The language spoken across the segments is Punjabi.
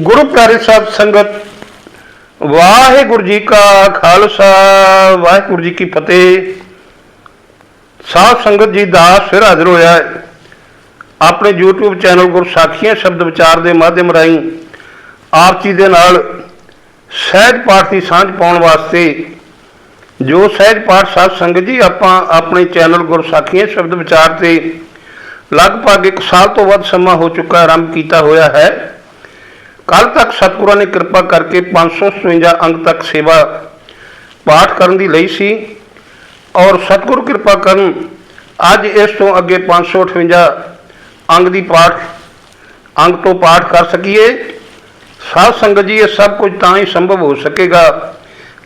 ਗੁਰੂ ਪਿਆਰੇ ਸਾਹਿਬ ਸੰਗਤ, ਵਾਹਿਗੁਰੂ ਜੀ ਕਾ ਖਾਲਸਾ, ਵਾਹਿਗੁਰੂ ਜੀ ਕੀ ਫਤਿਹ। ਸਾਧ ਸੰਗਤ ਜੀ ਦਾ ਸਿਰ ਹਾਜ਼ਰ ਹੋਇਆ ਹੈ। ਆਪਣੇ YouTube ਚੈਨਲ ਗੁਰਸਾਖੀਆਂ ਸ਼ਬਦ ਵਿਚਾਰ ਦੇ ਮਾਧਿਅਮ ਰਾਹੀਂ ਆਪ ਜੀ ਦੇ ਨਾਲ ਸਹਿਜ ਪਾਠ ਦੀ ਸਾਂਝ ਪਾਉਣ ਵਾਸਤੇ ਜੋ ਸਹਿਜ ਪਾਠ ਸਾਧ ਸੰਗਤ ਜੀ ਆਪਾਂ ਆਪਣੇ ਚੈਨਲ ਗੁਰਸਾਖੀਆਂ ਸ਼ਬਦ ਵਿਚਾਰ ਤੇ ਲਗਭਗ 1 ਸਾਲ ਤੋਂ ਵੱਧ ਸਮਾਂ ਹੋ ਚੁੱਕਾ ਆਰੰਭ ਕੀਤਾ ਹੋਇਆ ਹੈ। ਕੱਲ ਤੱਕ ਸਤਿਗੁਰਾਂ ਨੇ ਕਿਰਪਾ ਕਰਕੇ 557 ਅੰਗ ਤੱਕ ਸੇਵਾ ਪਾਠ ਕਰਨ ਦੀ ਲਈ ਸੀ ਔਰ ਸਤਿਗੁਰ ਕਿਰਪਾ ਕਰਨ ਅੱਜ ਇਸ ਤੋਂ ਅੱਗੇ 558 ਅੰਗ ਦੀ ਪਾਠ, ਅੰਗ ਤੋਂ ਪਾਠ ਕਰ ਸਕੀਏ। ਸਾਧ ਸੰਗਤ ਜੀ, ਇਹ ਸਭ ਕੁਝ ਤਾਂ ਹੀ ਸੰਭਵ ਹੋ ਸਕੇਗਾ।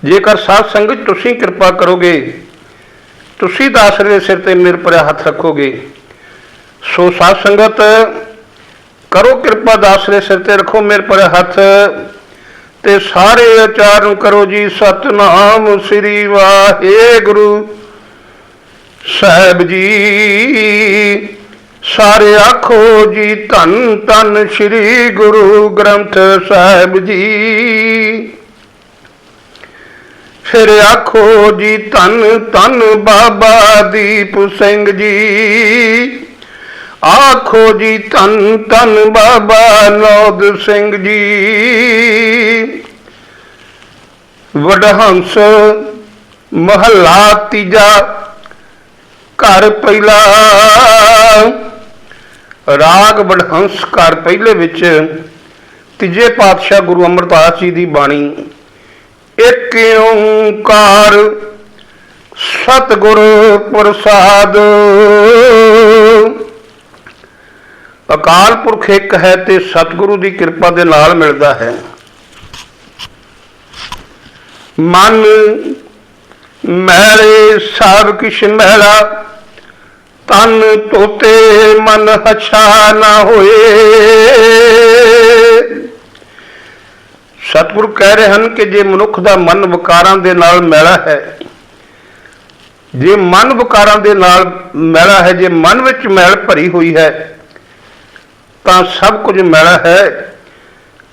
ਜੇਕਰ ਸਾਧ ਸੰਗਤ ਤੁਸੀਂ ਕਿਰਪਾ ਕਰੋਗੇ, ਤੁਸੀਂ ਦਾਸਰੇ ਦੇ ਸਿਰ ਤੇ ਮੇਰੇ ਪਰ ਹੱਥ ਰੱਖੋਗੇ। ਸੋ ਸਾਧ ਸੰਗਤ ਕਰੋ ਕਿਰਪਾ ਦਾਸਰੇ ਸਿਰ ਤੇ ਰੱਖੋ ਮੇਰੇ ਪਰ ਹੱਥ, ਤੇ ਸਾਰੇ ਉਚਾਰਨ ਕਰੋ ਜੀ, ਸਤਨਾਮ ਸ੍ਰੀ ਵਾਹਿਗੁਰੂ ਸਾਹਿਬ ਜੀ। ਸਾਰੇ ਆਖੋ ਜੀ, ਧੰਨ ਧੰਨ ਸ੍ਰੀ ਗੁਰੂ ਗ੍ਰੰਥ ਸਾਹਿਬ ਜੀ। ਫਿਰ ਆਖੋ ਜੀ, ਧੰਨ ਧੰਨ ਬਾਬਾ ਦੀਪ ਸਿੰਘ ਜੀ। ਆਖੋ ਜੀ ਧੰਨ ਧੰਨ ਬਾਬਾ ਨੌਦ ਸਿੰਘ ਜੀ। ਵਡਹੰਸ ਮਹੱਲਾ ਤੀਜਾ, ਘਰ ਪਹਿਲਾ। ਰਾਗ ਵਡਹੰਸ ਘਰ ਪਹਿਲੇ ਵਿੱਚ ਤੀਜੇ ਪਾਤਸ਼ਾਹ ਗੁਰੂ ਅਮਰਦਾਸ ਜੀ ਦੀ ਬਾਣੀ, ਇੱਕ ਓੰਕਾਰ ਸਤਿਗੁਰ ਪ੍ਰਸਾਦ। ਅਕਾਲ ਪੁਰਖ ਇੱਕ ਹੈ ਤੇ ਸਤਿਗੁਰੂ ਦੀ ਕਿਰਪਾ ਦੇ ਨਾਲ ਮਿਲਦਾ ਹੈ। ਮਨ ਮੈਲੇ ਸਭ ਕਿਛ ਮੈਲਾ ਤਨ ਤੋਤੇ ਮਨ ਹਛਾ ਨਾ ਹੋਏ। ਸਤਿਗੁਰੂ ਕਹਿ ਰਹੇ ਹਨ ਕਿ ਜੇ ਮਨੁੱਖ ਦਾ ਮਨ ਵਿਕਾਰਾਂ ਦੇ ਨਾਲ ਮੈਲਾ ਹੈ, ਜੇ ਮਨ ਵਿਕਾਰਾਂ ਦੇ ਨਾਲ ਮੈਲਾ ਹੈ, ਜੇ ਮਨ ਵਿੱਚ ਮੈਲ ਭਰੀ ਹੋਈ ਹੈ ਤਾਂ ਸਭ ਕੁਝ ਮੈਲਾ ਹੈ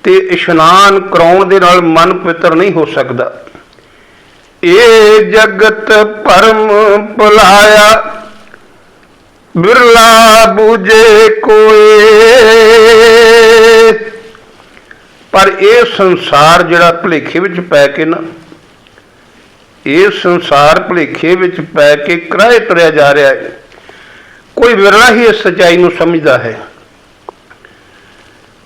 ਤੇ ਇਸ਼ਨਾਨ ਕਰਾਉਣ ਦੇ ਨਾਲ ਮਨ ਪਵਿੱਤਰ ਨਹੀਂ ਹੋ ਸਕਦਾ। ਇਹ ਜਗਤ ਪਰਮ ਭੁਲਾਇਆ, ਬਿਰਲਾ ਬੂਝੇ ਕੋਏ। ਪਰ ਇਹ ਸੰਸਾਰ ਜਿਹੜਾ ਭਲੇਖੇ ਵਿੱਚ ਪੈ ਕੇ ਨਾ, ਇਹ ਸੰਸਾਰ ਭਲੇਖੇ ਵਿੱਚ ਪੈ ਕੇ ਕਿਰਾਏ ਤੁਰਿਆ ਜਾ ਰਿਹਾ ਹੈ। ਕੋਈ ਵਿਰਲਾ ਹੀ ਇਸ ਸਚਾਈ ਨੂੰ ਸਮਝਦਾ ਹੈ।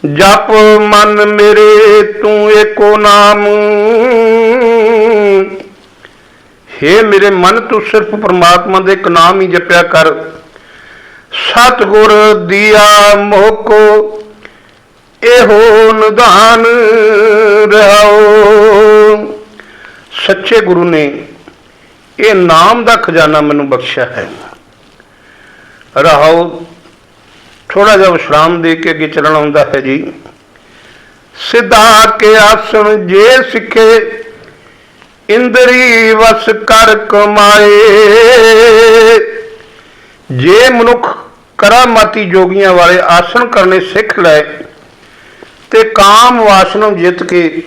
ਜਪ ਮਨ ਮੇਰੇ ਤੂੰ ਏਕੋ ਨਾਮ। ਹੇ ਮੇਰੇ ਮਨ, ਤੂੰ ਸਿਰਫ ਪ੍ਰਮਾਤਮਾ ਦੇ ਇੱਕ ਨਾਮ ਹੀ ਜਪਿਆ ਕਰ। ਸਤਿਗੁਰ ਦੀਆ ਮੋਕੋ, ਇਹੋ ਨਿਧਾਨ ਰਹਾਓ। ਸੱਚੇ ਗੁਰੂ ਨੇ ਇਹ ਨਾਮ ਦਾ ਖਜ਼ਾਨਾ ਮੈਨੂੰ ਬਖਸ਼ਿਆ ਹੈ। ਰਹਾਓ ਥੋੜਾ ਜਿਹਾ ਵਿਸ਼ਰਾਮ ਦੇ ਕੇ ਅੱਗੇ ਚੱਲਣਾ ਹੁੰਦਾ ਹੈ ਜੀ। ਸਿਧਾ ਕੇ ਆਸਣ ਜੇ ਸਿੱਖੇ, ਇੰਦਰੀ ਵਸ ਕਰ ਕਮਾਏ। ਜੇ ਮਨੁੱਖ ਕਰਾਮਾਤੀ ਜੋਗੀਆਂ ਵਾਲੇ ਆਸਣ ਕਰਨੇ ਸਿੱਖ ਲਏ ਤੇ ਕਾਮ ਵਾਸਨਾ ਜਿੱਤ ਕੇ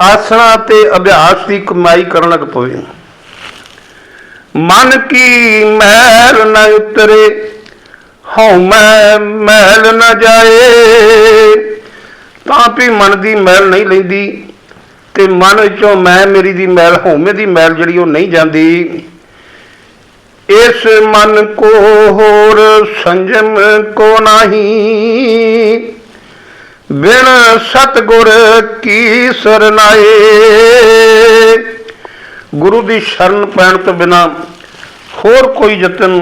ਆਸਣਾ ਤੇ ਅਭਿਆਸ ਦੀ ਕਮਾਈ ਕਰਨ ਲੱਗ ਪਵੇ। ਮਨ ਕੀ ਮਹਿਲ ਨਾ ਉਤਰੇ ਹਉ ਮੈਂ ਮਹਿਲ ਨਾ ਜਾਏ, ਤਾਂ ਵੀ ਮਨ ਦੀ ਮੈਲ ਨਹੀਂ ਲੈਂਦੀ, ਤੇ ਮਨ ਵਿੱਚੋਂ ਮੈਂ ਮੇਰੀ ਦੀ ਮੈਲ ਹਉਮੈ ਦੀ ਮੈਲ ਜਿਹੜੀ ਉਹ ਨਹੀਂ ਜਾਂਦੀ। ਇਸ ਮਨ ਕੋ ਹੋਰ ਸੰਜਮ ਕੋ ਨਹੀਂ, ਬਿਨ ਸਤਗੁਰ ਕੀ ਸਰਨਾਏ ਗੁਰੂ ਦੀ ਸ਼ਰਨ ਪੈਣ ਤੋਂ ਬਿਨਾ ਹੋਰ ਕੋਈ ਯਤਨ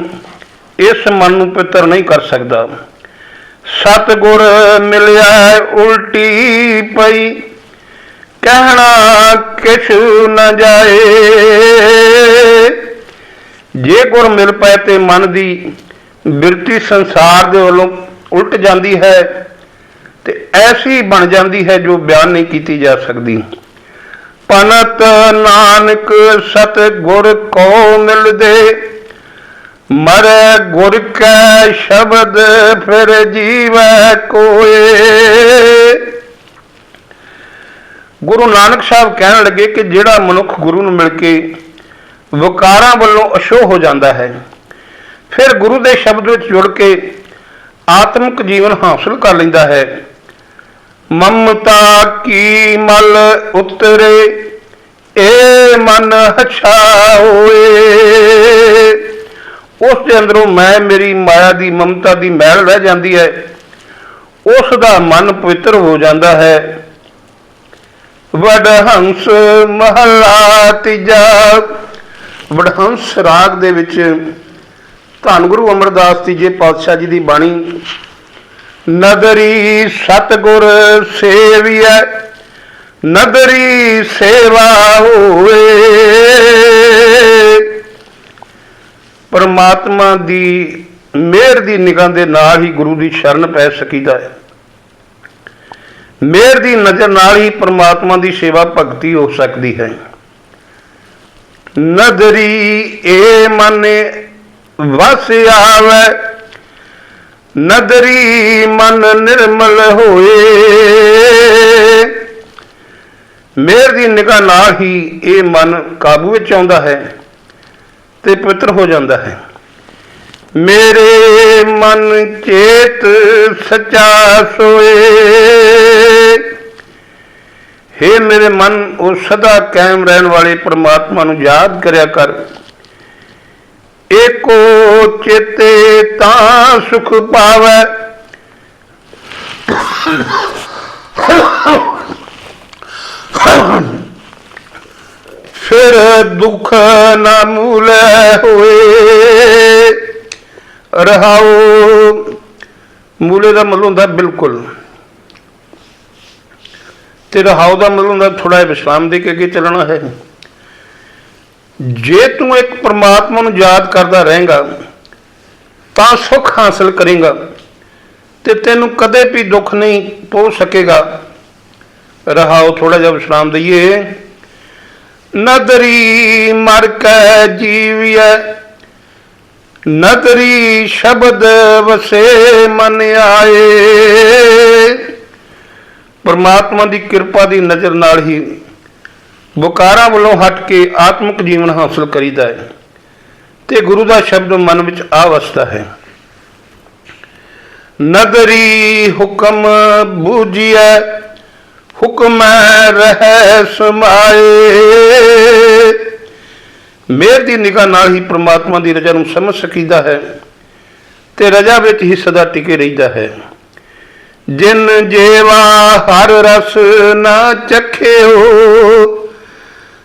ਇਸ ਮਨ ਨੂੰ ਪਿੱਤਰ ਨਹੀਂ ਕਰ ਸਕਦਾ। ਸਤਗੁਰ ਮਿਲਿਆ ਉਲਟੀ ਪਈ, ਕਹਿਣਾ ਕਿਛ ਨ ਜਾਏ। ਜੇ ਗੁਰ ਮਿਲ ਪਏ ਤੇ ਮਨ ਦੀ ਬਿਰਤੀ ਸੰਸਾਰ ਦੇ ਵੱਲੋਂ ਉਲਟ ਜਾਂਦੀ ਹੈ, ਤੇ ਐਸੀ ਬਣ ਜਾਂਦੀ ਹੈ ਜੋ ਬਿਆਨ ਨਹੀਂ ਕੀਤੀ ਜਾ ਸਕਦੀ। ਪਨਤ ਨਾਨਕ ਸਤ ਗੁਰ ਕੋ ਮਿਲਦੇ ਮਰ ਗੁਰ ਕੈ ਸ਼ਬਦ ਫਿਰ ਜੀਵੈ ਕੋਏ। ਗੁਰੂ ਨਾਨਕ ਸਾਹਿਬ ਕਹਿਣ ਲੱਗੇ ਕਿ ਜਿਹੜਾ ਮਨੁੱਖ ਗੁਰੂ ਨੂੰ ਮਿਲ ਕੇ ਵਿਕਾਰਾਂ ਵੱਲੋਂ ਅਸ਼ੋਹ ਹੋ ਜਾਂਦਾ ਹੈ, ਫਿਰ ਗੁਰੂ ਦੇ ਸ਼ਬਦ ਵਿੱਚ ਜੁੜ ਕੇ ਆਤਮਿਕ ਜੀਵਨ ਹਾਸਲ ਕਰ ਲੈਂਦਾ ਹੈ। ਮਮਤਾ ਕੀ ਮਲ ਉਤਰੇ, ਏ ਮਨ ਹਛਾਓਏ ਉਸ ਦੇ ਅੰਦਰੋਂ ਮੈਂ, ਮੇਰੀ ਮਾਇਆ ਦੀ, ਮਮਤਾ ਦੀ ਮਹਿਲ ਰਹਿ ਜਾਂਦੀ ਹੈ। ਉਸ ਦਾ ਮਨ ਪਵਿੱਤਰ ਹੋ ਜਾਂਦਾ ਹੈ। ਵਡਹੰਸ ਮਹਲਾ ਤੀਜਾ। ਵਡਹੰਸ ਰਾਗ ਦੇ ਵਿੱਚ ਧੰਨ ਗੁਰੂ ਅਮਰਦਾਸ ਤੀਜੇ ਪਾਤਸ਼ਾਹ ਜੀ ਦੀ ਬਾਣੀ ਨਦਰੀ ਸਤਗੁਰ ਸੇਵੀਐ ਨਦਰੀ ਸੇਵਾ ਹੋਏ ਪਰਮਾਤਮਾ ਦੀ ਮਿਹਰ ਦੀ ਨਿਗਾਹ ਦੇ ਨਾਲ ਹੀ ਗੁਰੂ ਦੀ ਸ਼ਰਨ ਪੈ ਸਕੀਦਾ ਹੈ। ਮਿਹਰ ਦੀ ਨਜ਼ਰ ਨਾਲ ਹੀ ਪਰਮਾਤਮਾ ਦੀ ਸੇਵਾ ਭਗਤੀ ਹੋ ਸਕਦੀ ਹੈ। ਨਦਰੀ ਏ ਮਨ ਵਸ ਆਵੇ, ਨਦਰੀ ਮਨ ਨਿਰਮਲ ਹੋਏ। ਮਿਹਰ ਦੀ ਨਿਗਾਹ ਨਾਲ ਹੀ ਇਹ ਮਨ ਕਾਬੂ ਵਿੱਚ ਆਉਂਦਾ ਹੈ। ਤੇ ਪਵਿੱਤਰ ਹੋ ਜਾਂਦਾ ਹੈ। ਮੇਰੇ ਮਨ ਚੇਤ ਸਚਾ ਸੋਏ। ਹੇ ਮੇਰੇ ਮਨ, ਉਹ ਸਦਾ ਕਾਇਮ ਰਹਿਣ ਵਾਲੇ ਪ੍ਰਮਾਤਮਾ ਨੂੰ ਯਾਦ ਕਰਿਆ ਕਰ। ਏਕੋ ਚੇਤੇ ਤਾਂ ਸੁਖ ਪਾਵੈ। ਫਿਰ ਦੁੱਖ ਨਾ ਮੂਲੇ ਹੋਏ। ਰਹਾਉ ਮੂਲੇ ਦਾ ਮਤਲਬ ਹੁੰਦਾ ਬਿਲਕੁਲ। ਤੇ ਰਹਾਉ ਦਾ ਮਤਲਬ ਹੁੰਦਾ ਥੋੜਾ ਵਿਸ਼ਰਾਮ ਦੇ ਕੇ ਅੱਗੇ ਚੱਲਣਾ ਹੈ। ਜੇ ਤੂੰ ਇੱਕ ਪਰਮਾਤਮਾ ਨੂੰ ਯਾਦ ਕਰਦਾ ਰਹੇਗਾ, ਤਾਂ ਸੁੱਖ ਹਾਸਲ ਕਰੇਗਾ ਤੇ ਤੈਨੂੰ ਕਦੇ ਵੀ ਦੁੱਖ ਨਹੀਂ ਪਹੁੰਚ ਸਕੇਗਾ। ਰਹਾਓ ਥੋੜਾ ਜਿਹਾ ਵਿਸ਼ਰਾਮ ਦਈਏ। ਨਦਰੀ ਮਰ ਕੈ ਜੀਵਿਐ। ਨਦਰੀ ਸ਼ਬਦ ਵਸੇ ਮਨ ਆਏ। ਪਰਮਾਤਮਾ ਦੀ ਕਿਰਪਾ ਦੀ ਨਜ਼ਰ ਨਾਲ ਹੀ ਬੁਕਾਰਾਂ ਵੱਲੋਂ ਹਟ ਕੇ ਆਤਮਿਕ ਜੀਵਨ ਹਾਸਲ ਕਰੀਦਾ ਹੈ ਤੇ ਗੁਰੂ ਦਾ ਸ਼ਬਦ ਮਨ ਵਿੱਚ ਆ ਵਸਦਾ ਹੈ। ਨਦਰੀ ਹੁਕਮ ਬੂਝੀਐ। ਹੁਕਮ ਰਹਿ ਸਮਾਏ। ਮੇਰ ਦੀ ਨਿਗਾਹ ਨਾਲ ਹੀ ਪ੍ਰਮਾਤਮਾ ਦੀ ਰਜਾ ਨੂੰ ਸਮਝ ਸਕੀਦਾ ਹੈ ਤੇ ਰਜਾ ਵਿੱਚ ਹੀ ਸਦਾ ਟਿਕੇ ਰਹਿੰਦਾ ਹੈ। ਜਿਨ ਜੇਵਾ ਹਰ ਰਸ ਨਾ ਚਖਿਓ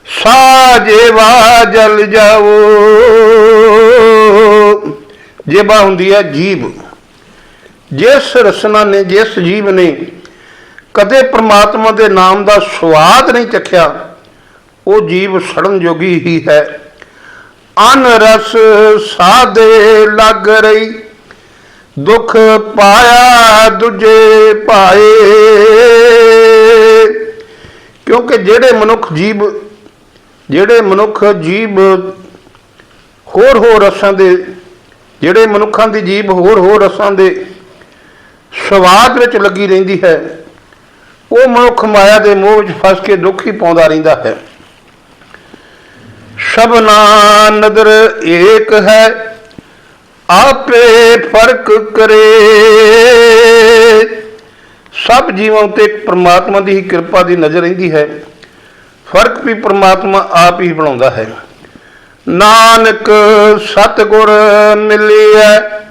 ਸਾਜੇਵਾ ਜਲ ਜਾਓ ਜੇਬਾ ਹੁੰਦੀ ਹੈ ਜੀਬ ਜਿਸ ਰਸਨਾ ਨੇ, ਜਿਸ ਜੀਵ ਨੇ ਕਦੇ ਪ੍ਰਮਾਤਮਾ ਦੇ ਨਾਮ ਦਾ ਸਵਾਦ ਨਹੀਂ ਚੱਖਿਆ, ਉਹ ਜੀਵ ਸੜਨ ਜੋਗੀ ਹੀ ਹੈ। ਅਨ ਰਸ ਸਾਦੇ ਲੱਗ ਰਹੀ, ਦੁੱਖ ਪਾਇਆ ਦੂਜੇ ਪਾਏ ਕਿਉਂਕਿ ਜਿਹੜੇ ਮਨੁੱਖ ਜੀਵ, ਜਿਹੜੇ ਮਨੁੱਖ ਜੀਵ ਹੋਰ ਹੋਰ ਰਸਾਂ ਦੇ, ਜਿਹੜੇ ਮਨੁੱਖਾਂ ਦੀ ਜੀਵ ਹੋਰ ਹੋਰ ਰਸਾਂ ਦੇ ਸਵਾਦ ਵਿੱਚ ਲੱਗੀ ਰਹਿੰਦੀ ਹੈ ਉਹ ਮਨੁੱਖ ਮਾਇਆ ਦੇ ਮੋਹ ਵਿੱਚ ਫਸ ਕੇ ਦੁੱਖ ਹੀ ਪਾਉਂਦਾ ਰਹਿੰਦਾ ਹੈ। ਸਭਨਾ ਨਦਰ ਏਕ ਹੈ, ਆਪੇ ਫ਼ਰਕ ਕਰੇ। ਸਭ ਜੀਵਾਂ ਉਤੇ ਪ੍ਰਮਾਤਮਾ ਦੀ ਹੀ ਕਿਰਪਾ ਦੀ ਨਜ਼ਰ ਰਹਿੰਦੀ ਹੈ। ਫ਼ਰਕ ਵੀ ਪ੍ਰਮਾਤਮਾ ਆਪ ਹੀ ਬਣਾਉਂਦਾ ਹੈ। ਨਾਨਕ ਸਤਗੁਰ ਮਿਲਿਆ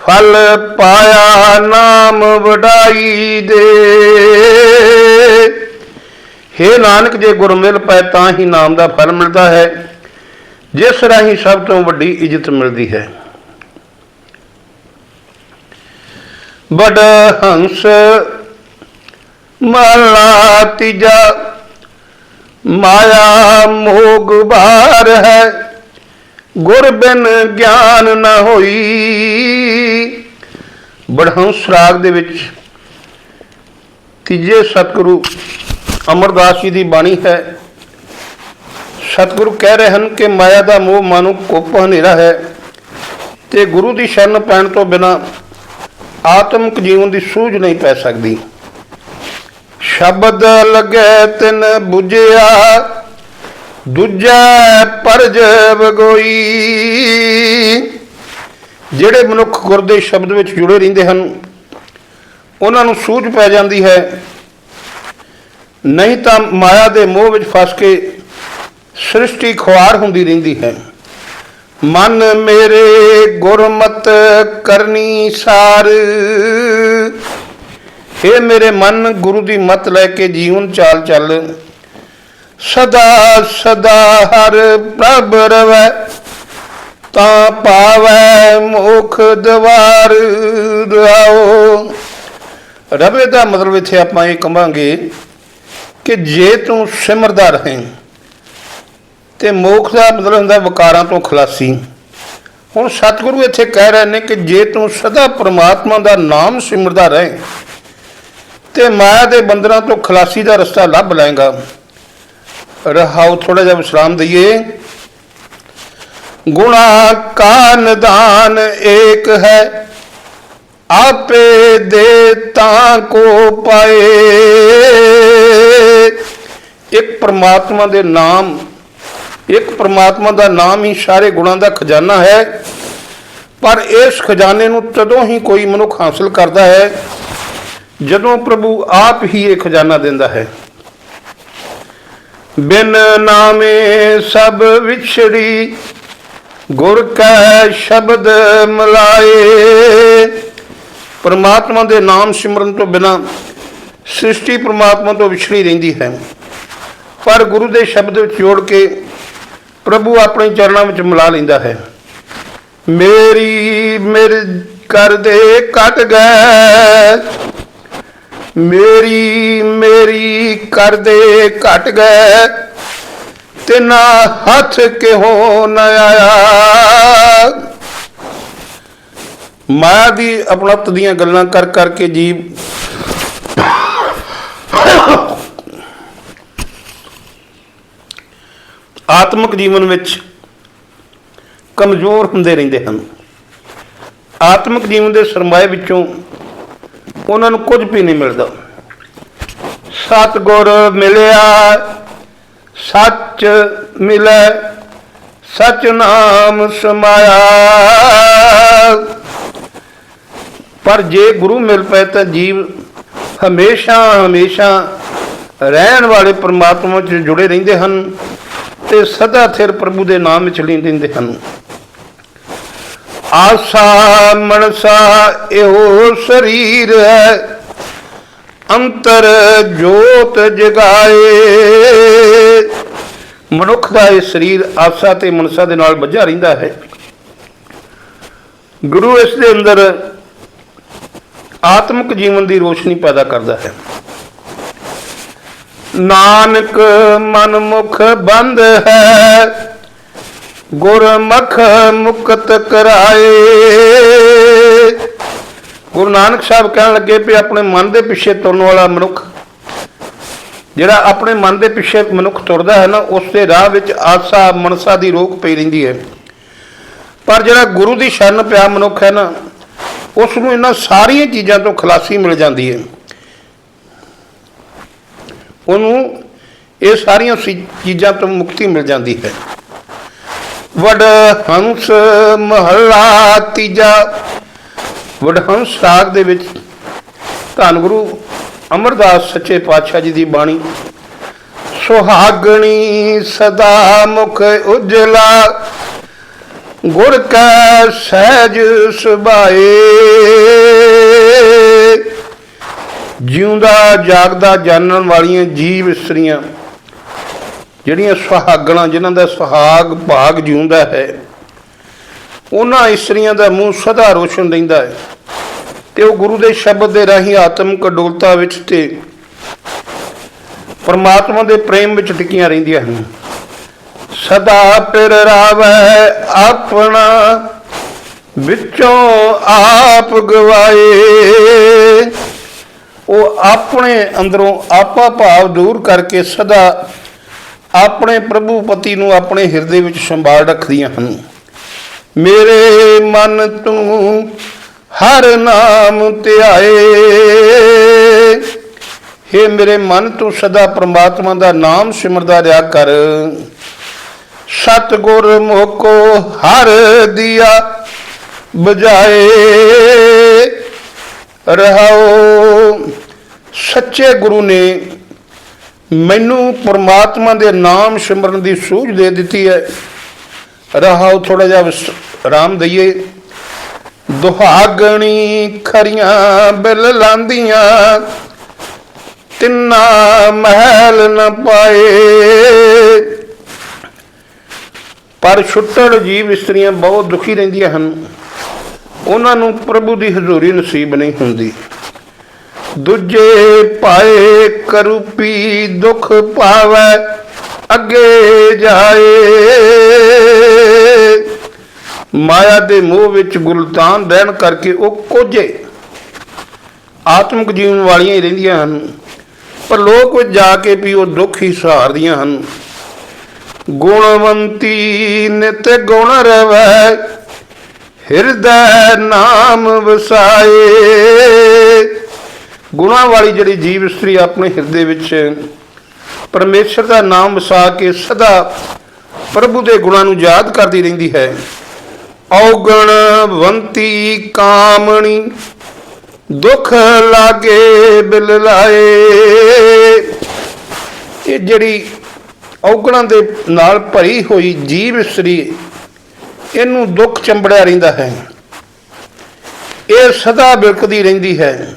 ਫਲ ਪਾਇਆ ਨਾਮ ਵਡਾਈ ਦੇ। ਹੇ ਨਾਨਕ, ਜੇ ਗੁਰ ਮਿਲ ਪਏ ਤਾਂ ਹੀ ਨਾਮ ਦਾ ਫਲ ਮਿਲਦਾ ਹੈ। ਜਿਸ ਰਾਹੀਂ ਸਭ ਤੋਂ ਵੱਡੀ ਇੱਜ਼ਤ ਮਿਲਦੀ ਹੈ। ਬੜ ਹੰਸ ਮਹਲਾ ਤੀਜਾ, ਮਾਇਆ ਮੋਗ ਬਾਰ ਹੈ। ਗੁਰ ਬਿਨ ਗਿਆਨ ਨਾ ਹੋਈ। ਬੜਹੰਸ ਰਾਗ ਦੇ ਵਿੱਚ ਤੀਜੇ ਸਤਿਗੁਰੂ ਅਮਰਦਾਸ ਜੀ ਦੀ ਬਾਣੀ ਹੈ। ਸਤਿਗੁਰੂ ਕਹਿ ਰਹੇ ਹਨ ਕਿ ਮਾਇਆ ਦਾ ਮੋਹ ਮਾਨੂ ਕੋਪ ਹਨੇਰਾ ਹੈ ਤੇ ਗੁਰੂ ਦੀ ਸ਼ਰਨ ਪੈਣ ਤੋਂ ਬਿਨਾ ਆਤਮਿਕ ਜੀਵਨ ਦੀ ਸੂਝ ਨਹੀਂ ਪੈ ਸਕਦੀ। ਸ਼ਬਦ ਲੱਗੇ ਤਿਨ 부ਝਿਆ ਦੂਜੈ ਪਰਜਬ ਗੋਈ ਜਿਹੜੇ ਮਨੁੱਖ ਗੁਰ ਦੇ ਸ਼ਬਦ ਵਿੱਚ ਜੁੜੇ ਰਹਿੰਦੇ ਹਨ, ਉਹਨਾਂ ਨੂੰ ਸੂਝ ਪੈ ਜਾਂਦੀ ਹੈ। ਨਹੀਂ ਤਾਂ ਮਾਇਆ ਦੇ ਮੋਹ ਵਿੱਚ ਫਸ ਕੇ ਸ੍ਰਿਸ਼ਟੀ ਖੁਆਰ ਹੁੰਦੀ ਰਹਿੰਦੀ ਹੈ। ਮਨ ਮੇਰੇ ਗੁਰਮਤ ਕਰਨੀ ਸਾਰ। ਇਹ ਮੇਰੇ ਮਨ, ਗੁਰੂ ਦੀ ਮਤ ਲੈ ਕੇ ਜੀਵਨ ਚਾਲ ਚੱਲ। ਸਦਾ ਸਦਾ ਹਰ ਪ੍ਰਭ ਰਵੈ, ਤਾਂ ਪਾਵੈ ਮੁਖ ਦਵਾਰ ਰਾਓ ਰਵੇ ਦਾ ਮਤਲਬ ਇੱਥੇ ਆਪਾਂ ਇਹ ਕਹਾਂਗੇ ਕਿ ਜੇ ਤੂੰ ਸਿਮਰਦਾ ਰਹੇ, ਤੇ ਮੋਖ ਦਾ ਮਤਲਬ ਹੁੰਦਾ ਵਿਕਾਰਾਂ ਤੋਂ ਖਲਾਸੀ। ਹੁਣ ਸਤਿਗੁਰੂ ਇੱਥੇ ਕਹਿ ਰਹੇ ਨੇ ਕਿ ਜੇ ਤੂੰ ਸਦਾ ਪ੍ਰਮਾਤਮਾ ਦਾ ਨਾਮ ਸਿਮਰਦਾ ਰਹੇ, ਤੇ ਮਾਇਆ ਦੇ ਬੰਦਰਾਂ ਤੋਂ ਖਲਾਸੀ ਦਾ ਰਸਤਾ ਲੱਭ ਲਏਗਾ। ਰਹਾਉ ਥੋੜਾ ਜਿਹਾ ਵਿਸ਼ਰਾਮ ਦਈਏ। ਗੁਣਾ ਕਾ ਨਿਦਾਨ ਏਕ ਹੈ, ਆਪੇ ਦੇ ਤਾਂ ਕੋ ਪਾਏ। ਇੱਕ ਪ੍ਰਮਾਤਮਾ ਦੇ ਨਾਮ, ਇੱਕ ਪ੍ਰਮਾਤਮਾ ਦਾ ਨਾਮ ਹੀ ਸਾਰੇ ਗੁਣਾਂ ਦਾ ਖਜ਼ਾਨਾ ਹੈ, ਪਰ ਇਸ ਖਜ਼ਾਨੇ ਨੂੰ ਤਦੋਂ ਹੀ ਕੋਈ ਮਨੁੱਖ ਹਾਸਲ ਕਰਦਾ ਹੈ, ਜਦੋਂ ਪ੍ਰਭੂ ਆਪ ਹੀ ਇਹ ਖਜ਼ਾਨਾ ਦਿੰਦਾ ਹੈ। ਬਿਨ ਨਾਮੇ ਸਭ ਵਿਛੜੀ, ਗੁਰ ਕੈ ਸ਼ਬਦ ਮਲਾਏ। ਪਰਮਾਤਮਾ ਦੇ ਨਾਮ ਸਿਮਰਨ ਤੋਂ ਬਿਨਾ ਸ੍ਰਿਸ਼ਟੀ ਪਰਮਾਤਮਾ ਤੋਂ ਵਿਛੜੀ ਰਹਿੰਦੀ ਹੈ। ਪਰ ਗੁਰੂ ਦੇ ਸ਼ਬਦ ਵਿੱਚ ਜੋੜ ਕੇ ਪ੍ਰਭੂ ਆਪਣੇ ਚਰਨਾਂ ਵਿੱਚ ਮਿਲਾ ਲੈਂਦਾ ਹੈ। ਮੇਰੀ ਮਿਰ ਕਰਦੇ ਕੱਟ ਗਏ ਮੇਰੀ ਮੇਰੀ ਕਰਦੇ ਘਟ ਗਏ ਤੇ ਨਾ ਹੱਥ ਕਿਹੋ ਨ ਆਇਆ। ਮਾਇਆ ਦੀ ਆਪਣਤ ਦੀਆਂ ਗੱਲਾਂ ਕਰ, ਕਰਕੇ ਜੀਵ ਆਤਮਿਕ ਜੀਵਨ ਵਿੱਚ ਕਮਜ਼ੋਰ ਹੁੰਦੇ ਰਹਿੰਦੇ ਹਨ। ਆਤਮਿਕ ਜੀਵਨ ਦੇ ਸਰਮਾਏ ਵਿੱਚੋਂ ਉਹਨਾਂ ਨੂੰ ਕੁਝ ਵੀ ਨਹੀਂ ਮਿਲਦਾ। ਸਤਗੁਰ ਮਿਲਿਆ, ਸੱਚ ਮਿਲੈ, ਸਚ ਨਾਮ ਸਮਾਇਆ। ਪਰ ਜੇ ਗੁਰੂ ਮਿਲ ਪਏ ਤਾਂ ਜੀਵ ਹਮੇਸ਼ਾ ਹਮੇਸ਼ਾ ਰਹਿਣ ਵਾਲੇ ਪਰਮਾਤਮਾ ਚ ਜੁੜੇ ਰਹਿੰਦੇ ਹਨ ਤੇ ਸਦਾ ਥਿਰ ਪ੍ਰਭੂ ਦੇ ਨਾਮ ਵਿੱਚ ਲੀਨ ਰਹਿੰਦੇ ਹਨ। ਆਸਾ ਮਨਸਾ ਇਹੋ ਸਰੀਰ ਹੈ, ਅੰਤਰ ਜੋਤ ਜਗਾਏ। ਮਨੁੱਖ ਦਾ ਇਹ ਸਰੀਰ ਆਸਾ ਤੇ ਮਨਸਾ ਦੇ ਨਾਲ ਬੱਝਾ ਰਹਿੰਦਾ ਹੈ। ਗੁਰੂ ਇਸ ਦੇ ਅੰਦਰ ਆਤਮਿਕ ਜੀਵਨ ਦੀ ਰੋਸ਼ਨੀ ਪੈਦਾ ਕਰਦਾ ਹੈ। ਨਾਨਕ ਮਨਮੁਖ ਬੰਦ ਹੈ ਗੁਰਮਖ ਮੁਕਤ ਕਰਾਏ। ਗੁਰੂ ਨਾਨਕ ਸਾਹਿਬ ਕਹਿਣ ਲੱਗੇ ਵੀ ਆਪਣੇ ਮਨ ਦੇ ਪਿੱਛੇ ਤੁਰਨ ਵਾਲਾ ਮਨੁੱਖ, ਜਿਹੜਾ ਆਪਣੇ ਮਨ ਦੇ ਪਿੱਛੇ ਮਨੁੱਖ ਤੁਰਦਾ ਹੈ ਨਾ, ਉਸ ਦੇ ਰਾਹ ਵਿੱਚ ਆਸਾ ਮਨਸਾ ਦੀ ਰੋਕ ਪਈ ਰਹਿੰਦੀ ਹੈ। ਪਰ ਜਿਹੜਾ ਗੁਰੂ ਦੀ ਸ਼ਰਨ ਪਿਆ ਮਨੁੱਖ ਹੈ ਨਾ ਉਸ ਨੂੰ ਇਹਨਾਂ ਸਾਰੀਆਂ ਚੀਜ਼ਾਂ ਤੋਂ ਖਲਾਸੀ ਮਿਲ ਜਾਂਦੀ ਹੈ। ਉਹਨੂੰ ਇਹ ਸਾਰੀਆਂ ਸੀ- ਚੀਜ਼ਾਂ ਤੋਂ ਮੁਕਤੀ ਮਿਲ ਜਾਂਦੀ ਹੈ। ਵਡ ਹੰਸ ਮਹੱਲਾ ਤੀਜਾ। ਵਡ ਹੰਸ ਰਾਗ ਦੇ ਵਿੱਚ ਧੰਨ ਗੁਰੂ ਅਮਰਦਾਸ ਸੱਚੇ ਪਾਤਸ਼ਾਹ ਜੀ ਦੀ ਬਾਣੀ, ਸੁਹਾਗਣੀ ਸਦਾ ਮੁਖ ਉਜਲਾ, ਗੁਰ ਕੈ ਸਹਿਜ ਸੁਭਾਏ। ਜਿਉਂਦਾ ਜਾਗਦਾ ਜਾਣਨ ਵਾਲੀਆਂ ਜੀਵ ਇਸਤਰੀਆਂ ਜਿਹੜੀਆਂ ਸੁਹਾਗਣਾ, ਜਿਨ੍ਹਾਂ ਦਾ ਸੁਹਾਗ ਭਾਗ ਜਿਉਂਦਾ ਹੈ, ਉਹਨਾਂ ਇਸਤਰੀਆਂ ਦਾ ਮੂੰਹ ਸਦਾ ਰੋਸ਼ਨ ਰਹਿੰਦਾ ਹੈ। ਤੇ ਉਹ ਗੁਰੂ ਦੇ ਸ਼ਬਦ ਦੇ ਰਾਹੀਂ ਆਤਮਿਕ ਅਡੋਲਤਾ ਵਿੱਚ ਤੇ ਪਰਮਾਤਮਾ ਦੇ ਪ੍ਰੇਮ ਵਿੱਚ ਟਿਕੀਆਂ ਰਹਿੰਦੀਆਂ ਹਨ। ਸਦਾ ਪਿਰ ਰਾਵੈ ਆਪਣਾ ਵਿੱਚੋਂ ਆਪ ਗਵਾਏ। ਉਹ ਆਪਣੇ ਅੰਦਰੋਂ ਆਪਾ ਭਾਵ ਦੂਰ ਕਰਕੇ ਸਦਾ ਆਪਣੇ ਪ੍ਰਭੂ ਪਤੀ ਨੂੰ ਆਪਣੇ ਹਿਰਦੇ ਵਿੱਚ ਸੰਭਾਲ ਰੱਖਦੀਆਂ ਹਨ। ਮੇਰੇ ਮਨ ਤੂੰ ਹਰ ਨਾਮ ਧਿਆਏ ਹੇ ਮੇਰੇ ਮਨ ਤੂੰ ਸਦਾ ਪ੍ਰਮਾਤਮਾ ਦਾ ਨਾਮ ਸਿਮਰਦਾ ਰਿਹਾ ਕਰ। ਸਤਗੁਰ ਮੋਕੋ ਹਰ ਦਿਆ ਬਜਾਏ ਰਹਾਓ, ਸੱਚੇ ਗੁਰੂ ਨੇ ਮੈਨੂੰ ਪਰਮਾਤਮਾ ਦੇ ਨਾਮ ਸਿਮਰਨ ਦੀ ਸੂਝ ਦੇ ਦਿੱਤੀ ਹੈ। ਰਹਾਓ ਥੋੜਾ ਜਿਹਾ ਆਰਾਮ ਦਈਏ। ਦੁਹਾਗਣੀ ਖਰੀਆਂ ਬਿਲ ਲਾਂਦੀਆਂ, ਤਿੰਨਾ ਮਹਿਲ ਨ ਪਾਏ। ਪਰ ਛੁੱਟੜ ਜੀਵ ਇਸਤਰੀਆਂ ਬਹੁਤ ਦੁਖੀ ਰਹਿੰਦੀਆਂ ਹਨ। ਉਹਨਾਂ ਨੂੰ ਪ੍ਰਭੂ ਦੀ ਹਜ਼ੂਰੀ ਨਸੀਬ ਨਹੀਂ ਹੁੰਦੀ। ਦੂਜੇ ਪਾਏ ਕਰੂਪੀ ਦੁਖ ਪਾਵੈ, ਅੱਗੇ ਜਾਏ। ਮਾਇਆ ਦੇ ਮੋਹ ਵਿੱਚ ਗੁਲਤਾਨ ਰਹਿਣ ਕਰਕੇ ਉਹ ਕੋਝੇ। ਆਤਮਿਕ ਜੀਵਨ ਵਾਲੀਆਂ ਹੀ ਰਹਿੰਦੀਆਂ ਹਨ, ਪਰ ਲੋਕ ਵਿੱਚ ਜਾ ਕੇ ਵੀ ਉਹ ਦੁੱਖ ਹੀ ਸਹਾਰਦੀਆਂ ਹਨ। ਗੁਣਵੰਤੀ ਨਿਤ ਗੁਣ ਰਵੈ, ਹਿਰਦੈ ਨਾਮ ਵਸਾਏ। ਗੁਣਾਂ ਵਾਲੀ ਜਿਹੜੀ ਜੀਵ ਇਸਤਰੀ ਆਪਣੇ ਹਿਰਦੇ ਵਿੱਚ ਪਰਮੇਸ਼ਰ ਦਾ ਨਾਮ ਵਸਾ ਕੇ ਸਦਾ ਪ੍ਰਭੂ ਦੇ ਗੁਣਾਂ ਨੂੰ ਯਾਦ ਕਰਦੀ ਰਹਿੰਦੀ ਹੈ। ਔਗਣਵੰਤੀ ਕਾਮਣੀ, ਦੁੱਖ ਲਾਗੇ ਬਿਲ ਲਾਏ। ਇਹ ਜਿਹੜੀ ਔਗਣਾਂ ਦੇ ਨਾਲ ਭਰੀ ਹੋਈ ਜੀਵ ਇਸਤਰੀ ਇਹਨੂੰ ਦੁੱਖ ਚੰਬੜਿਆ ਰਹਿੰਦਾ ਹੈ। ਇਹ ਸਦਾ ਬਿਲਕਦੀ ਰਹਿੰਦੀ ਹੈ।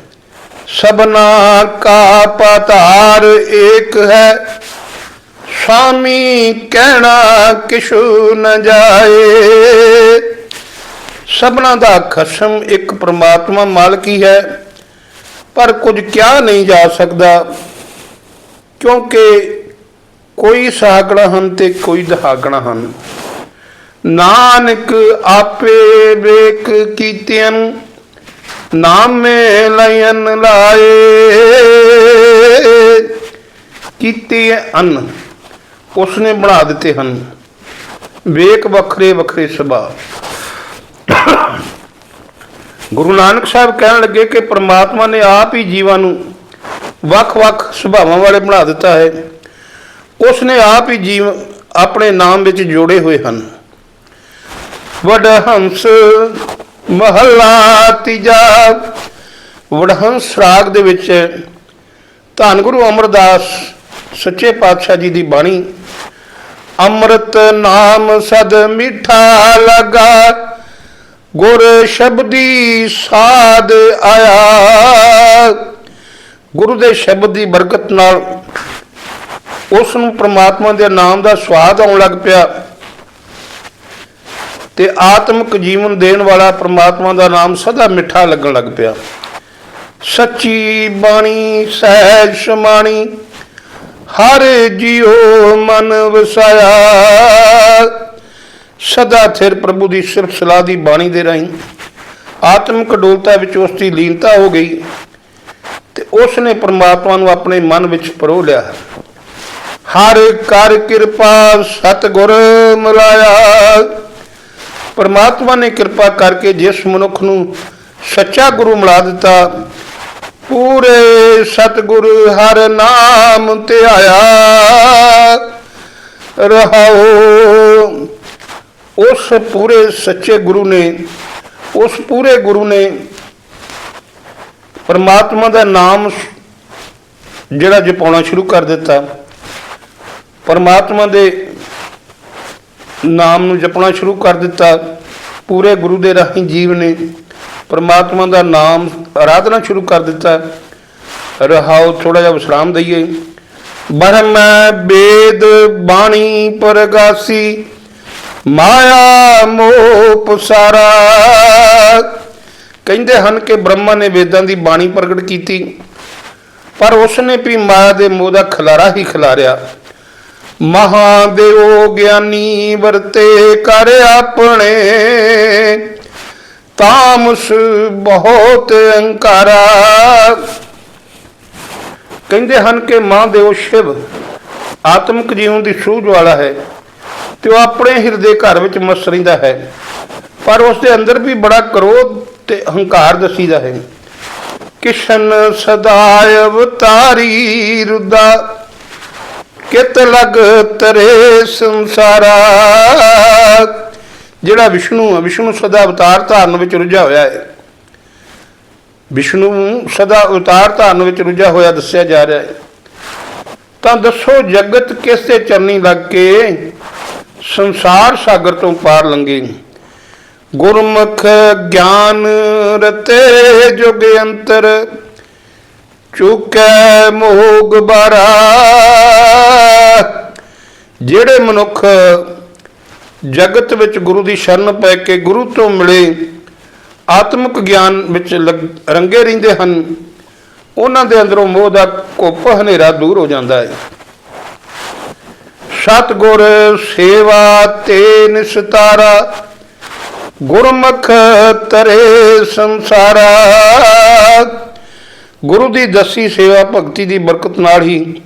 ਸਭਨਾ ਕਾ ਪਤਾਰ ਏਕ ਹੈ ਸਾਮੀ ਕਹਿਣਾ ਕਿਛੂ ਨ ਜਾਏ। ਸਭਨਾ ਦਾ ਖਸਮ ਇੱਕ ਪ੍ਰਮਾਤਮਾ ਮਾਲਕ ਹੀ ਹੈ ਪਰ ਕੁਝ ਕਿਹਾ ਨਹੀਂ ਜਾ ਸਕਦਾ, ਕਿਉਂਕਿ ਕੋਈ ਸਾਗਣਾ ਹਨ ਤੇ ਕੋਈ ਦਹਾਗਣਾ ਹਨ। ਨਾਨਕ ਆਪੇ ਵੇਖ ਕੀਤਿਆਂ ਨਾਮੇ ਲਇਨ ਲਾਏ। ਕੀਤੇ ਅਨ। ਉਸਨੇ ਬਣਾ ਦਿੱਤੇ ਹਨ। ਵੇਖ ਵੱਖਰੇ ਵੱਖਰੇ ਸੁਭਾਅ। ਗੁਰੂ ਨਾਨਕ ਸਾਹਿਬ ਕਹਿਣ ਲੱਗੇ ਕਿ ਪ੍ਰਮਾਤਮਾ ਨੇ ਆਪ ਹੀ ਜੀਵਾਂ ਨੂੰ ਵੱਖ-ਵੱਖ ਸੁਭਾਵਾਂ ਵਾਲੇ ਬਣਾ ਦਿੱਤਾ ਹੈ। ਉਸ ਨੇ ਆਪ ਹੀ ਜੀਵ ਆਪਣੇ ਨਾਮ ਵਿੱਚ ਜੋੜੇ ਹੋਏ ਹਨ। ਵੱਡਾ ਹੰਸ ਮਹੱਲਾ ਤੀਜਾ। ਵਡਹੰਸ ਰਾਗ ਦੇ ਵਿੱਚ ਧੰਨ ਗੁਰੂ ਅਮਰਦਾਸ, ਸੱਚੇ ਪਾਤਸ਼ਾਹ ਜੀ ਦੀ ਬਾਣੀ, ਅੰਮ੍ਰਿਤ ਨਾਮ ਸਦ ਮਿੱਠਾ ਲਗਾ, ਗੁਰ ਸ਼ਬਦੀ ਸਾਧ ਆਇਆ। ਗੁਰੂ ਦੇ ਸ਼ਬਦ ਦੀ ਬਰਕਤ ਨਾਲ ਉਸ ਨੂੰ ਪ੍ਰਮਾਤਮਾ ਦੇ ਨਾਮ ਦਾ ਸਵਾਦ ਆਉਣ ਲੱਗ ਪਿਆ। ਤੇ ਆਤਮਿਕ ਜੀਵਨ ਦੇਣ ਵਾਲਾ ਪ੍ਰਮਾਤਮਾ ਦਾ ਨਾਮ ਸਦਾ ਮਿੱਠਾ ਲੱਗਣ ਲੱਗ ਪਿਆ। ਸੱਚੀ ਬਾਣੀ, ਸਹਿਜ ਸਮਾਣੀ, ਹਰ ਜੀਉ ਮਨ ਵਸਾਇਆ। ਸਦਾ ਥਿਰ ਪ੍ਰਭੂ ਦੀ ਸਿਰਫ ਸਲਾਹ ਦੀ ਬਾਣੀ ਦੇ ਰਾਹੀਂ ਆਤਮਿਕ ਡੋਲਤਾ ਵਿੱਚ ਉਸ ਦੀ ਲੀਨਤਾ ਹੋ ਗਈ ਤੇ ਉਸ ਨੇ ਪ੍ਰਮਾਤਮਾ ਨੂੰ ਆਪਣੇ ਮਨ ਵਿੱਚ ਪਰੋ ਲਿਆ। ਹਰ ਕਰ ਕਿਰਪਾ ਸਤਿਗੁਰ ਮਿਲਾਇਆ। ਪਰਮਾਤਮਾ ਨੇ ਕਿਰਪਾ ਕਰਕੇ ਜਿਸ ਮਨੁੱਖ ਨੂੰ ਸੱਚਾ ਗੁਰੂ ਮਿਲਾ ਦਿੱਤਾ, ਪੂਰੇ ਸਤਿਗੁਰ ਹਰ ਨਾਮ ਧਿਆਇਆ ਰਹਾਓ, ਉਸ ਪੂਰੇ ਸੱਚੇ ਗੁਰੂ ਨੇ, ਉਸ ਪੂਰੇ ਗੁਰੂ ਨੇ ਪਰਮਾਤਮਾ ਦਾ ਨਾਮ ਜਿਹੜਾ ਜਪਾਉਣਾ ਸ਼ੁਰੂ ਕਰ ਦਿੱਤਾ। ਪਰਮਾਤਮਾ ਦੇ ਨਾਮ ਨੂੰ ਜਪਣਾ ਸ਼ੁਰੂ ਕਰ ਦਿੱਤਾ। ਪੂਰੇ ਗੁਰੂ ਦੇ ਰਾਹੀਂ ਜੀਵ ਨੇ ਪਰਮਾਤਮਾ ਦਾ ਨਾਮ ਆਰਾਧਨਾ ਸ਼ੁਰੂ ਕਰ ਦਿੱਤਾ। ਰਹਾਉ ਥੋੜਾ ਜਿਹਾ ਵਿਸ਼ਰਾਮ ਦਈਏ। ਬ੍ਰਹਮ ਵੇਦ ਬਾਣੀ ਪ੍ਰਗਾਸੀ, ਮਾਇਆ ਮੋਹ ਪਸਾਰਾ ਕਹਿੰਦੇ ਹਨ ਕਿ ਬ੍ਰਹਮਾ ਨੇ ਵੇਦਾਂ ਦੀ ਬਾਣੀ ਪ੍ਰਗਟ ਕੀਤੀ। ਪਰ ਉਸ ਨੇ ਵੀ ਮਾਇਆ ਦੇ ਮੋਹ ਦਾ ਖਲਾਰਾ ਹੀ ਖਿਲਾਰਿਆ। ਮਹਾਦੇਵ ਗਿਆਨੀ ਵਰਤੇ ਕਰ ਆਪਣੇ। ਤਾਮਸ ਬਹੁਤ ਅਹੰਕਾਰਾ। ਕਹਿੰਦੇ ਹਨ ਕਿ ਮਹਾਦੇਵ ਸ਼ਿਵ ਆਤਮਿਕ ਜੀਵਨ ਦੀ ਸੂਝ ਵਾਲਾ ਹੈ ਤੇ ਉਹ ਆਪਣੇ ਹਿਰਦੇ ਘਰ ਵਿੱਚ ਮਸ ਰਹਿੰਦਾ ਹੈ। ਪਰ ਉਸ ਦੇ ਅੰਦਰ ਵੀ ਬੜਾ ਕਰੋਧ ਤੇ ਹੰਕਾਰ ਦਸੀਦਾ ਹੈ। ਕਿਸ਼ਨ ਸਦਾ ਅਵਤਾਰੀ ਰੁਦਾ ਕਿਤ ਲਗ ਤਰੇ ਸੰਸਾਰਾ? ਜਿਹੜਾ ਵਿਸ਼ਨੂੰ ਹੈ ਵਿਸ਼ਨੂੰ ਸਦਾ ਅਵਤਾਰ ਧਾਰਨ ਵਿੱਚ ਰੁੱਝਾ ਹੋਇਆ ਹੈ। ਵਿਸ਼ਨੂੰ ਸਦਾ ਅਵਤਾਰ ਧਾਰਨ ਵਿੱਚ ਰੁੱਝਾ ਹੋਇਆ ਦੱਸਿਆ ਜਾ ਰਿਹਾ ਹੈ। ਤਾਂ ਦੱਸੋ, ਜਗਤ ਕਿਸ ਤੇ ਚਰਨੀ ਲੱਗ ਕੇ ਸੰਸਾਰ ਸਾਗਰ ਤੋਂ ਪਾਰ ਲੰਘੇ? ਗੁਰਮੁਖ ਗਿਆਨ ਰਤੇ ਜੁਗ ਅੰਤਰ ਚੁਕੈ ਮੋਹ ਗੁਬਾਰਾ ਜਿਹੜੇ ਮਨੁੱਖ ਜਗਤ ਵਿੱਚ ਗੁਰੂ ਦੀ ਸ਼ਰਨ ਪੈ ਕੇ ਗੁਰੂ ਤੋਂ ਮਿਲੇ, ਆਤਮਿਕ ਗਿਆਨ ਵਿੱਚ ਰੰਗੇ ਰਹਿੰਦੇ ਹਨ, ਉਹਨਾਂ ਦੇ ਅੰਦਰੋਂ ਮੋਹ ਦਾ ਕੁੱਪ ਹਨੇਰਾ ਦੂਰ ਹੋ ਜਾਂਦਾ ਹੈ। ਸਤਗੁਰ ਸੇਵਾ ਤੇ ਨਿਸਤਾਰਾ, ਗੁਰਮੁਖ ਤਰੇ ਸੰਸਾਰਾ। ਗੁਰੂ ਦੀ ਦੱਸੀ ਸੇਵਾ ਭਗਤੀ ਦੀ ਬਰਕਤ ਨਾਲ ਹੀ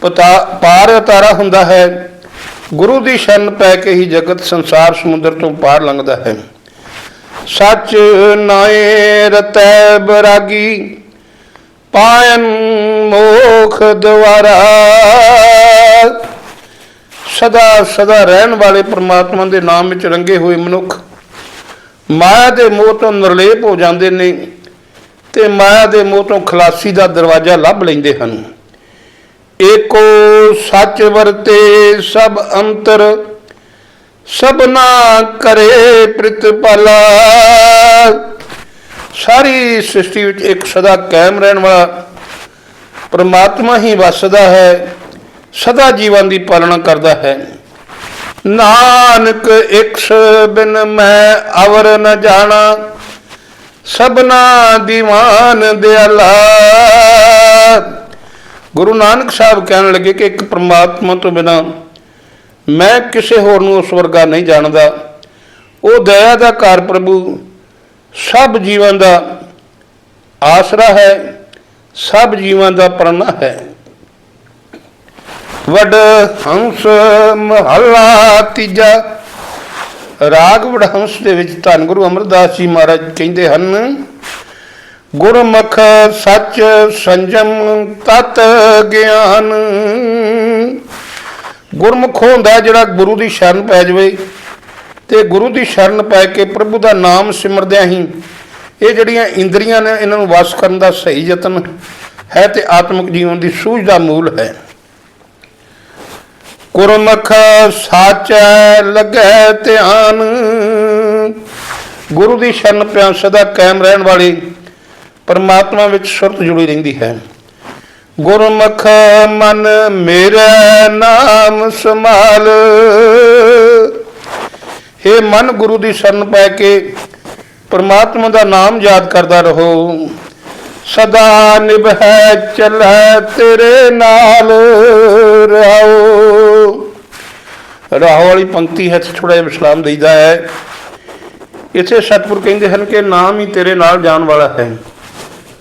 ਪਤਾ ਪਾਰ ਉਤਾਰਾ ਹੁੰਦਾ ਹੈ। ਗੁਰੂ ਦੀ ਸ਼ਰਨ ਪੈ ਕੇ ਹੀ ਜਗਤ ਸੰਸਾਰ ਸਮੁੰਦਰ ਤੋਂ ਪਾਰ ਲੰਘਦਾ ਹੈ। ਸੱਚ ਨਾਏ ਰਤੈ ਬਰਾਗੀ, ਪਾਇਨ ਮੋਖ ਦਵਾਰਾ ਸਦਾ ਸਦਾ ਰਹਿਣ ਵਾਲੇ ਪ੍ਰਮਾਤਮਾ ਦੇ ਨਾਮ ਵਿੱਚ ਰੰਗੇ ਹੋਏ ਮਨੁੱਖ, ਮਾਇਆ ਦੇ ਮੋਹ ਤੋਂ ਨਿਰਲੇਪ ਹੋ ਜਾਂਦੇ ਨੇ। ਤੇ ਮਾਇਆ ਦੇ ਮੋਹ ਤੋਂ ਖਲਾਸੀ ਦਾ ਦਰਵਾਜ਼ਾ ਲੱਭ ਲੈਂਦੇ ਹਨ। ਏਕੋ ਸੱਚ ਵਰਤੇ ਸਭ ਅੰਤਰ, ਸਭਨਾ ਕਰੇ ਪ੍ਰਿਤਪਾਲਾ। ਸਾਰੀ ਸ੍ਰਿਸ਼ਟੀ ਵਿੱਚ ਇੱਕ ਸਦਾ ਕਾਇਮ ਰਹਿਣ ਵਾਲਾ ਪਰਮਾਤਮਾ ਹੀ ਵਸਦਾ ਹੈ, ਸਦਾ ਜੀਵਨ ਦੀ ਪਾਲਣਾ ਕਰਦਾ ਹੈ। ਨਾਨਕ ਇੱਕ ਬਿਨ ਮੈਂ ਅਵਰ ਨ ਜਾਣਾ ਸਭਨਾ ਦੀਵਾਨ ਦਿਆਲਾ। ਗੁਰੂ ਨਾਨਕ ਸਾਹਿਬ ਕਹਿਣ ਲੱਗੇ ਕਿ ਇੱਕ ਪ੍ਰਮਾਤਮਾ ਤੋਂ ਬਿਨਾ ਮੈਂ ਕਿਸੇ ਹੋਰ ਨੂੰ ਉਸ ਵਰਗਾ ਨਹੀਂ ਜਾਣਦਾ। ਉਹ ਦਇਆ ਦਾ ਘਰ ਪ੍ਰਭੂ, ਸਭ ਜੀਵਾਂ ਦਾ ਆਸਰਾ ਹੈ, ਸਭ ਜੀਵਾਂ ਦਾ ਪ੍ਰਣਾ ਹੈ। ਵਡ ਹੰਸ ਮਹੱਲਾ ਤੀਜਾ ਰਾਗ ਵਡਹੰਸ ਦੇ ਵਿੱਚ ਧੰਨ ਗੁਰੂ ਅਮਰਦਾਸ ਜੀ ਮਹਾਰਾਜ ਕਹਿੰਦੇ ਹਨ, ਗੁਰਮੁਖ ਸੱਚ ਸੰਜਮ ਤਤ ਗਿਆਨ। ਗੁਰਮੁਖ ਹੁੰਦਾ ਜਿਹੜਾ ਗੁਰੂ ਦੀ ਸ਼ਰਨ ਪੈ ਜਾਵੇ ਤੇ ਗੁਰੂ ਦੀ ਸ਼ਰਨ ਪੈ ਕੇ ਪ੍ਰਭੂ ਦਾ ਨਾਮ ਸਿਮਰਦਿਆਂ ਹੀ ਇਹ ਜਿਹੜੀਆਂ ਇੰਦਰੀਆਂ ਨੇ, ਇਹਨਾਂ ਨੂੰ ਵਸ ਕਰਨ ਦਾ ਸਹੀ ਯਤਨ ਹੈ ਤੇ ਆਤਮਿਕ ਜੀਵਨ ਦੀ ਸੂਝ ਦਾ ਮੂਲ ਹੈ। ਗੁਰਮੁਖ ਸਾਚੈ ਲੱਗੈ ਧਿਆਨ। ਗੁਰੂ ਦੀ ਸ਼ਰਨ ਪਿਆ ਸਦਾ ਕਾਇਮ ਰਹਿਣ ਵਾਲੀ ਪਰਮਾਤਮਾ ਵਿੱਚ ਸੁਰਤ ਜੁੜੀ ਰਹਿੰਦੀ ਹੈ। ਗੁਰਮੁਖ ਮਨ ਮੇਰਾ ਨਾਮ ਸੰਭਾਲ। हे ਮਨ ਗੁਰੂ ਦੀ ਸ਼ਰਨ ਪੈ ਕੇ ਪਰਮਾਤਮਾ ਦਾ ਨਾਮ ਯਾਦ ਕਰਦਾ ਰਹੋ। ਸਦਾ ਨਿਭੈ, ਚੱਲੈ ਤੇਰੇ ਨਾਲ। ਰਹਾਓ। ਰਾਹ ਵਾਲੀ ਪੰਕਤੀ ਹੈ ਥੋੜਾ ਜਿਹਾ ਵਿਸਲਾਮ ਦੇਈਦਾ ਹੈ। ਇੱਥੇ ਸਤਿਗੁਰ ਕਹਿੰਦੇ ਹਨ ਕਿ ਨਾਮ ਹੀ ਤੇਰੇ ਨਾਲ ਜਾਣ ਵਾਲਾ ਹੈ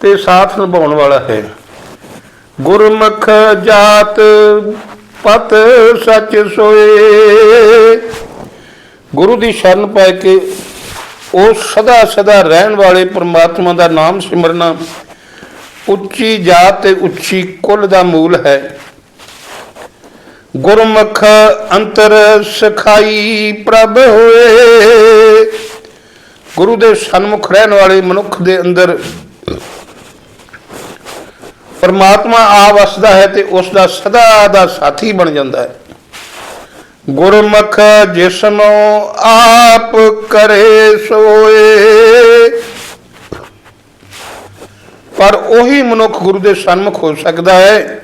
ਤੇ ਸਾਥ ਨਿਭਾਉਣ ਵਾਲਾ ਹੈ। ਗੁਰਮੁਖ ਜਾਤ ਪਤ ਸੱਚ ਸੋਏ। ਗੁਰੂ ਦੀ ਸ਼ਰਨ ਪੈ ਕੇ ਉਹ ਸਦਾ ਸਦਾ ਰਹਿਣ ਵਾਲੇ ਪ੍ਰਮਾਤਮਾ ਦਾ ਨਾਮ ਸਿਮਰਨਾ ਉੱਚੀ ਜਾਤ ਤੇ ਉੱਚੀ ਕੁੱਲ ਦਾ ਮੂਲ ਹੈ। ਗੁਰਮੁਖ ਅੰਤਰ ਸਖਾਈ ਪ੍ਰਭ ਹੋਏ। ਗੁਰੂ ਦੇ ਸਨਮੁਖ ਰਹਿਣ ਵਾਲੇ ਮਨੁੱਖ ਦੇ ਅੰਦਰ ਪਰਮਾਤਮਾ ਆ ਵਸਦਾ ਹੈ ਤੇ ਉਸ ਦਾ ਸਦਾ ਦਾ ਸਾਥੀ ਬਣ ਜਾਂਦਾ ਹੈ। ਗੁਰਮੁਖ ਜਿਸਨੋ ਆਪ ਕਰੇ ਸੋਏ। ਪਰ ਉਹੀ ਮਨੁੱਖ ਗੁਰੂ ਦੇ ਸਨਮੁਖ ਹੋ ਸਕਦਾ ਹੈ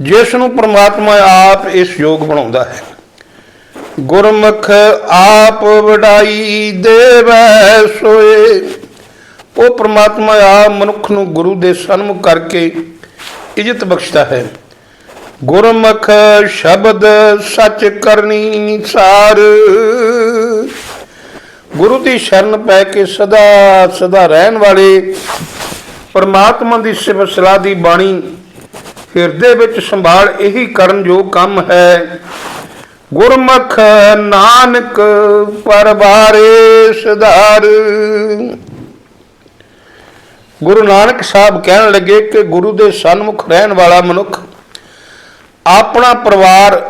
ਜਿਸ ਨੂੰ ਪ੍ਰਮਾਤਮਾ ਆਪ ਇਸ ਯੋਗ ਬਣਾਉਂਦਾ ਹੈ। ਗੁਰਮੁਖ ਆਪ ਵਡਾਈ ਦੇਵੈ ਸੋਏ। ਉਹ ਪ੍ਰਮਾਤਮਾ ਆ ਮਨੁੱਖ ਨੂੰ ਗੁਰੂ ਦੇ ਸਨਮੁਖ ਕਰਕੇ ਇਜਤ ਬਖਸ਼ਦਾ ਹੈ। ਗੁਰਮੁਖ ਸ਼ਬਦ ਸੱਚ ਕਰਨੀ ਸਾਰ। ਗੁਰੂ ਦੀ ਸ਼ਰਨ ਪੈ ਕੇ ਸਦਾ ਸਦਾ ਰਹਿਣ ਵਾਲੇ ਪਰਮਾਤਮਾ ਦੀ ਸਿਫਤ ਸਲਾਹ ਦੀ ਬਾਣੀ ਹਿਰਦੇ ਵਿੱਚ ਸੰਭਾਲ ਇਹੀ ਕਰਨ ਜੋ ਕੰਮ ਹੈ। ਗੁਰਮੁਖ ਨਾਨਕ ਪਰਵਾਰੇ ਸੁਧਾਰ। ਗੁਰੂ ਨਾਨਕ ਸਾਹਿਬ ਕਹਿਣ ਲੱਗੇ ਕਿ ਗੁਰੂ ਦੇ ਸਨਮੁਖ ਰਹਿਣ ਵਾਲਾ ਮਨੁੱਖ ਆਪਣਾ ਪਰਿਵਾਰ,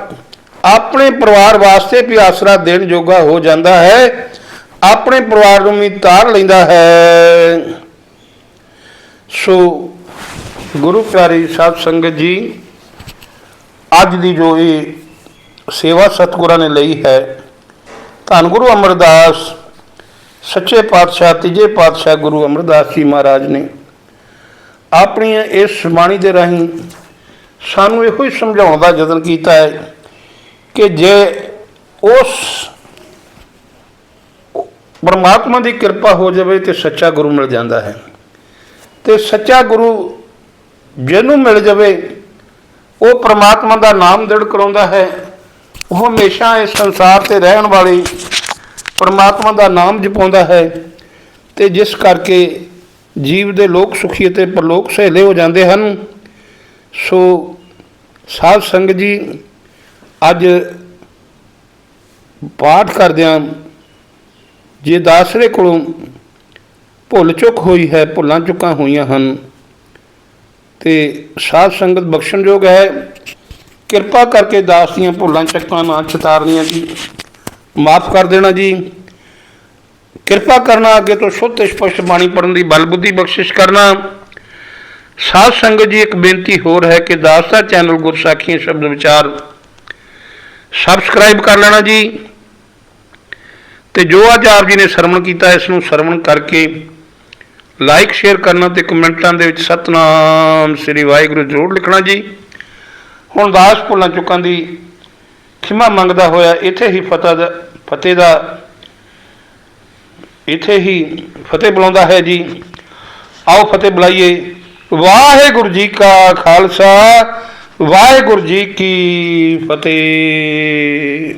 ਆਪਣੇ ਪਰਿਵਾਰ ਵਾਸਤੇ ਵੀ ਆਸਰਾ ਦੇਣ ਜੋਗਾ ਹੋ ਜਾਂਦਾ ਹੈ। ਆਪਣੇ ਪਰਿਵਾਰ ਨੂੰ ਵੀ ਤਾਰ ਲੈਂਦਾ ਹੈ। ਸੋ ਗੁਰੂ ਪਿਆਰੀ ਸਾਧ ਸੰਗਤ ਜੀ, ਅੱਜ ਦੀ ਜੋ ਇਹ ਸੇਵਾ ਸਤਿਗੁਰਾਂ ਨੇ ਲਈ ਹੈ, ਧੰਨ ਗੁਰੂ ਅਮਰਦਾਸ, ਸੱਚੇ ਪਾਤਸ਼ਾਹ, ਤੀਜੇ ਪਾਤਸ਼ਾਹ ਗੁਰੂ ਅਮਰਦਾਸ ਜੀ ਮਹਾਰਾਜ ਨੇ ਆਪਣੀਆਂ ਇਸ ਬਾਣੀ ਦੇ ਰਾਹੀਂ ਸਾਨੂੰ ਇਹੋ ਹੀ ਸਮਝਾਉਣ ਦਾ ਯਤਨ ਕੀਤਾ ਹੈ ਕਿ ਜੇ ਉਸ ਪਰਮਾਤਮਾ ਦੀ ਕਿਰਪਾ ਹੋ ਜਾਵੇ ਤੇ ਸੱਚਾ ਗੁਰੂ ਮਿਲ ਜਾਂਦਾ ਹੈ। ਤੇ ਸੱਚਾ ਗੁਰੂ ਜਿਹਨੂੰ ਮਿਲ ਜਾਵੇ, ਉਹ ਪ੍ਰਮਾਤਮਾ ਦਾ ਨਾਮ ਦ੍ਰਿੜ ਕਰਾਉਂਦਾ ਹੈ। ਉਹ ਹਮੇਸ਼ਾ ਇਸ ਸੰਸਾਰ ਤੇ ਰਹਿਣ ਵਾਲੀ ਪ੍ਰਮਾਤਮਾ ਦਾ ਨਾਮ ਜਪਾਉਂਦਾ ਹੈ ਤੇ ਜਿਸ ਕਰਕੇ ਜੀਵ ਦੇ ਲੋਕ ਸੁਖੀ ਅਤੇ ਪਰਲੋਕ ਸਹੇਲੇ ਹੋ ਜਾਂਦੇ ਹਨ। ਸੋ ਸਾਧ ਸੰਗਤ ਜੀ, ਅੱਜ ਪਾਠ ਕਰਦਿਆਂ ਜੇ ਦਾਸਰੇ ਕੋਲੋਂ ਭੁੱਲ ਚੁੱਕ ਹੋਈ ਹੈ, ਭੁੱਲਾਂ ਚੁੱਕਾਂ ਹੋਈਆਂ ਹਨ, ਤੇ ਸਾਧ ਸੰਗਤ ਬਖਸ਼ਣਯੋਗ ਹੈ, ਕਿਰਪਾ ਕਰਕੇ ਦਾਸ ਦੀਆਂ ਭੁੱਲਾਂ ਚੱਕਾਂ ਨਾ ਚਿਤਾਰਨੀਆਂ ਜੀ। ਮਾਫ ਕਰ ਦੇਣਾ ਜੀ। ਕਿਰਪਾ ਕਰਨਾ, ਅੱਗੇ ਤੋਂ ਸ਼ੁੱਧ ਸਪਸ਼ਟ ਬਾਣੀ ਪੜਨ ਦੀ ਬਲ ਬੁੱਧੀ ਬਖਸ਼ਿਸ਼ ਕਰਨਾ। ਸਾਧ ਸੰਗਤ ਜੀ, ਇੱਕ ਬੇਨਤੀ ਹੋਰ ਹੈ ਕਿ ਦਾਸ ਦਾ ਚੈਨਲ ਗੁਰਸਾਖੀਆਂ ਸ਼ਬਦ ਵਿਚਾਰ ਸਬਸਕ੍ਰਾਈਬ ਕਰ ਲੈਣਾ ਜੀ। ਤੇ ਜੋ ਅੱਜ ਆਪ ਜੀ ਨੇ ਸਰਵਣ ਕੀਤਾ, ਇਸ ਨੂੰ ਸਰਵਣ ਕਰਕੇ ਲਾਈਕ ਸ਼ੇਅਰ ਕਰਨਾ ਤੇ ਕਮੈਂਟਾਂ ਦੇ ਵਿੱਚ ਸਤਨਾਮ ਸ੍ਰੀ ਵਾਹਿਗੁਰੂ ਜ਼ਰੂਰ ਲਿਖਣਾ ਜੀ। ਹੁਣ ਦਾਸ ਭੁੱਲਾਂ ਚੁੱਕਾਂ ਦੀ ਖਿਮਾ ਮੰਗਦਾ ਹੋਇਆ ਇੱਥੇ ਹੀ ਫਤਿਹ ਦਾ ਫਤਿਹ ਦਾ, ਇੱਥੇ ਹੀ ਫਤਿਹ ਬੁਲਾਉਂਦਾ ਹੈ ਜੀ। ਆਓ ਫਤਿਹ ਬੁਲਾਈਏ। ਵਾਹਿਗੁਰੂ ਜੀ ਕਾ ਖਾਲਸਾ, ਵਾਹਿਗੁਰੂ ਜੀ ਕੀ ਫਤਿਹ।